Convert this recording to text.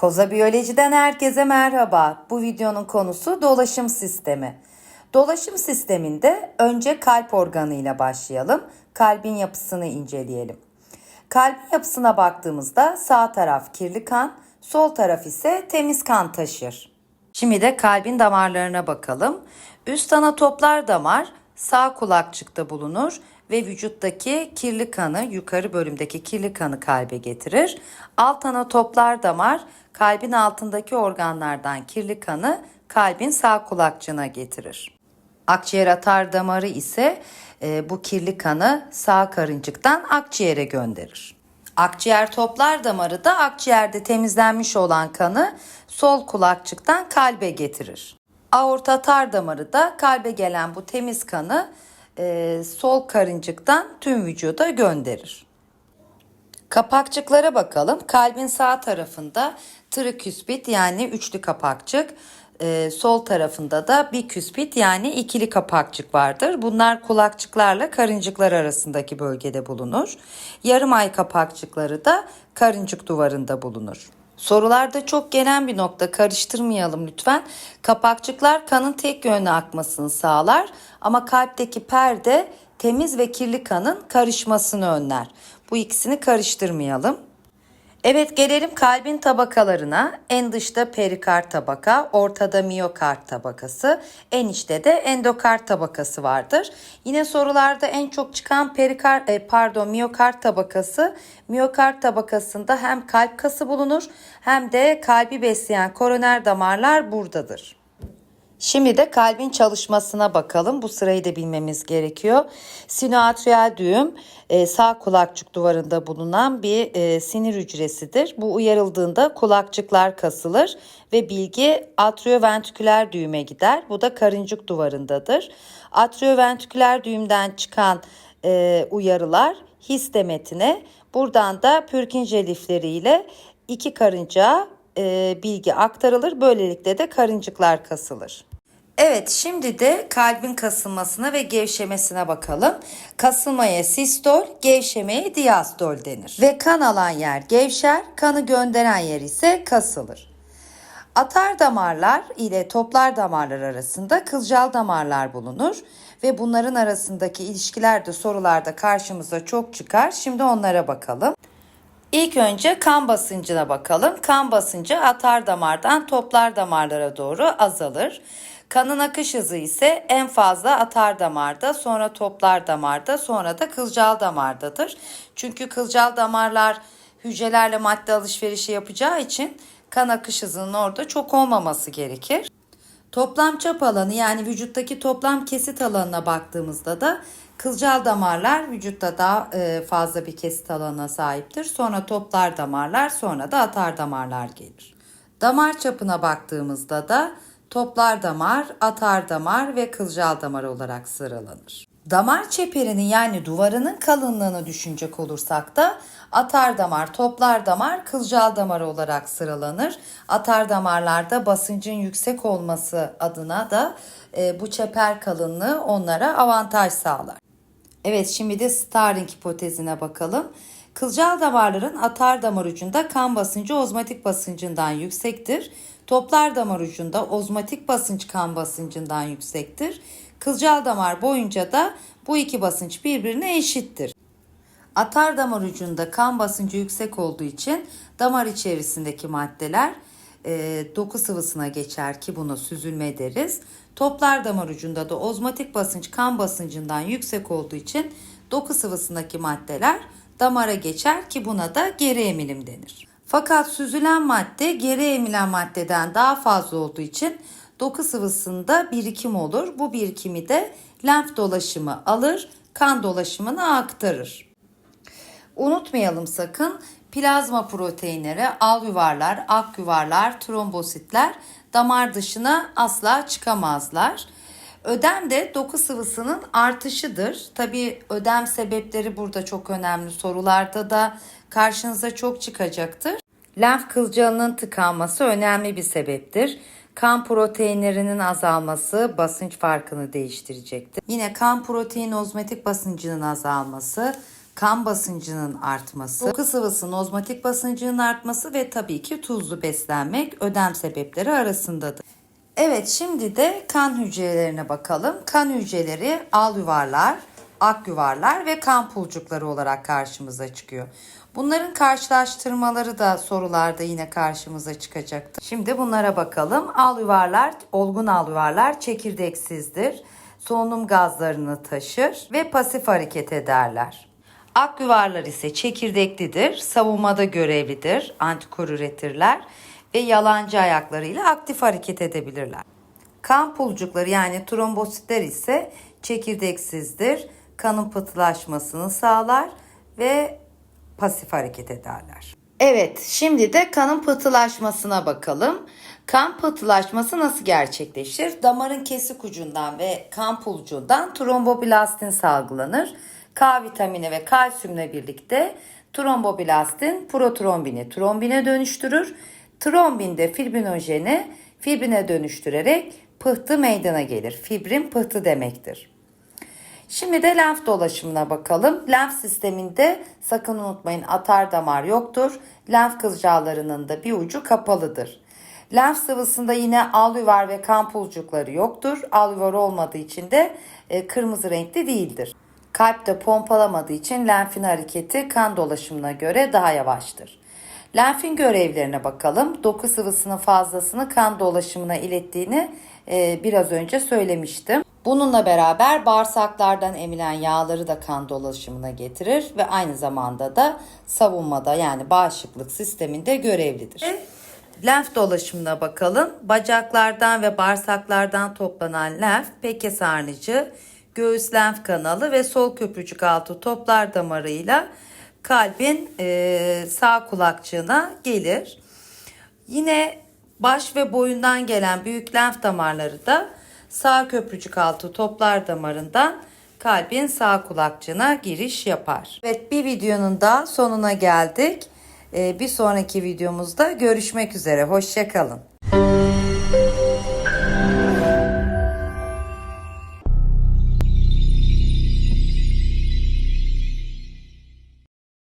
Koza Biyoloji'den herkese merhaba. Bu videonun konusu dolaşım sistemi. Dolaşım sisteminde önce kalp organıyla başlayalım. Kalbin yapısını inceleyelim. Kalbin yapısına baktığımızda sağ taraf kirli kan, sol taraf ise temiz kan taşır. Şimdi de kalbin damarlarına bakalım. Üst ana toplar damar sağ kulakçıkta bulunur ve vücuttaki kirli kanı, yukarı bölümdeki kirli kanı kalbe getirir. Alt ana toplar damar kalbin altındaki organlardan kirli kanı kalbin sağ kulakçığına getirir. Akciğer atar damarı ise e, bu kirli kanı sağ karıncıktan akciğere gönderir. Akciğer toplar damarı da akciğerde temizlenmiş olan kanı sol kulakçıktan kalbe getirir. Aorta atar damarı da kalbe gelen bu temiz kanı e, sol karıncıktan tüm vücuda gönderir. Kapakçıklara bakalım. Kalbin sağ tarafında triküspit yani üçlü kapakçık, e, sol tarafında da biküspit yani ikili kapakçık vardır. Bunlar kulakçıklarla karıncıklar arasındaki bölgede bulunur. Yarım ay kapakçıkları da karıncık duvarında bulunur. Sorularda çok gelen bir nokta karıştırmayalım lütfen. Kapakçıklar kanın tek yönlü akmasını sağlar ama kalpteki perde temiz ve kirli kanın karışmasını önler. Bu ikisini karıştırmayalım. Evet gelelim kalbin tabakalarına. En dışta perikard tabaka, ortada miyokard tabakası, en içte de endokard tabakası vardır. Yine sorularda en çok çıkan perikard e, pardon miyokard tabakası. Miyokard tabakasında hem kalp kası bulunur hem de kalbi besleyen koroner damarlar buradadır. Şimdi de kalbin çalışmasına bakalım. Bu sırayı da bilmemiz gerekiyor. Sinoatriyal düğüm e, sağ kulakçık duvarında bulunan bir e, sinir hücresidir. Bu uyarıldığında kulakçıklar kasılır ve bilgi atrioventriküler düğüme gider. Bu da karıncık duvarındadır. Atrioventriküler düğümden çıkan e, uyarılar histemetine buradan da Pürkinje lifleriyle iki karıncağa e, bilgi aktarılır. Böylelikle de karıncıklar kasılır. Evet şimdi de kalbin kasılmasına ve gevşemesine bakalım. Kasılmaya sistol, gevşemeye diastol denir. Ve kan alan yer gevşer, kanı gönderen yer ise kasılır. Atar damarlar ile toplar damarlar arasında kılcal damarlar bulunur ve bunların arasındaki ilişkiler de sorularda karşımıza çok çıkar. Şimdi onlara bakalım. İlk önce kan basıncına bakalım. Kan basıncı atar damardan toplar damarlara doğru azalır. Kanın akış hızı ise en fazla atar damarda, sonra toplar damarda, sonra da kılcal damardadır. Çünkü kılcal damarlar hücrelerle madde alışverişi yapacağı için kan akış hızının orada çok olmaması gerekir. Toplam çap alanı yani vücuttaki toplam kesit alanına baktığımızda da kılcal damarlar vücutta daha e, fazla bir kesit alanına sahiptir. Sonra toplar damarlar sonra da atar damarlar gelir. Damar çapına baktığımızda da toplar damar, atar damar ve kılcal damar olarak sıralanır. Damar çeperinin yani duvarının kalınlığını düşünecek olursak da atar damar, toplar damar, kılcal damar olarak sıralanır. Atar damarlarda basıncın yüksek olması adına da e, bu çeper kalınlığı onlara avantaj sağlar. Evet şimdi de Starring hipotezine bakalım. Kılcal damarların atar damar ucunda kan basıncı ozmatik basıncından yüksektir. Toplar damar ucunda ozmatik basınç kan basıncından yüksektir. Kılcal damar boyunca da bu iki basınç birbirine eşittir. Atar damar ucunda kan basıncı yüksek olduğu için damar içerisindeki maddeler e, doku sıvısına geçer ki buna süzülme deriz. Toplar damar ucunda da ozmotik basınç kan basıncından yüksek olduğu için doku sıvısındaki maddeler damara geçer ki buna da geri emilim denir. Fakat süzülen madde geri emilen maddeden daha fazla olduğu için doku sıvısında birikim olur. Bu birikimi de lenf dolaşımı alır, kan dolaşımına aktarır. Unutmayalım sakın plazma proteinleri, al yuvarlar, ak yuvarlar, trombositler damar dışına asla çıkamazlar. Ödem de doku sıvısının artışıdır. Tabi ödem sebepleri burada çok önemli. Sorularda da karşınıza çok çıkacaktır. Lenf kılcalının tıkanması önemli bir sebeptir. Kan proteinlerinin azalması basınç farkını değiştirecektir. Yine kan protein ozmetik basıncının azalması, kan basıncının artması, doku sıvısı ozmotik basıncının artması ve tabii ki tuzlu beslenmek ödem sebepleri arasındadır. Evet şimdi de kan hücrelerine bakalım. Kan hücreleri al yuvarlar, ak yuvarlar ve kan pulcukları olarak karşımıza çıkıyor. Bunların karşılaştırmaları da sorularda yine karşımıza çıkacaktır. Şimdi bunlara bakalım. Al yuvarlar, olgun al yuvarlar çekirdeksizdir. Solunum gazlarını taşır ve pasif hareket ederler. Ak yuvarlar ise çekirdeklidir, savunmada görevlidir, antikor üretirler ve yalancı ayaklarıyla aktif hareket edebilirler. Kan pulcukları yani trombositler ise çekirdeksizdir, kanın pıhtılaşmasını sağlar ve pasif hareket ederler. Evet, şimdi de kanın pıhtılaşmasına bakalım. Kan pıhtılaşması nasıl gerçekleşir? Damarın kesik ucundan ve kan pulcuğundan tromboblastin salgılanır. K vitamini ve kalsiyumla birlikte tromboblastin protrombini trombine dönüştürür. Trombin de fibrinojeni fibrine dönüştürerek pıhtı meydana gelir. Fibrin pıhtı demektir. Şimdi de lenf dolaşımına bakalım. Lenf sisteminde sakın unutmayın atar damar yoktur. Lenf kılcallarının da bir ucu kapalıdır. Lenf sıvısında yine alüvar ve kan pulcukları yoktur. Alüvar olmadığı için de e, kırmızı renkli değildir. Kalp de pompalamadığı için lenfin hareketi kan dolaşımına göre daha yavaştır. Lenfin görevlerine bakalım. Doku sıvısının fazlasını kan dolaşımına ilettiğini e, biraz önce söylemiştim. Bununla beraber bağırsaklardan emilen yağları da kan dolaşımına getirir ve aynı zamanda da savunmada yani bağışıklık sisteminde görevlidir. Lenf dolaşımına bakalım. Bacaklardan ve bağırsaklardan toplanan lenf peke sarnıcı, göğüs lenf kanalı ve sol köprücük altı toplar damarıyla kalbin e, sağ kulakçığına gelir. Yine baş ve boyundan gelen büyük lenf damarları da sağ köprücük altı toplar damarından kalbin sağ kulakçığına giriş yapar. Evet bir videonun da sonuna geldik. Ee, bir sonraki videomuzda görüşmek üzere. Hoşçakalın.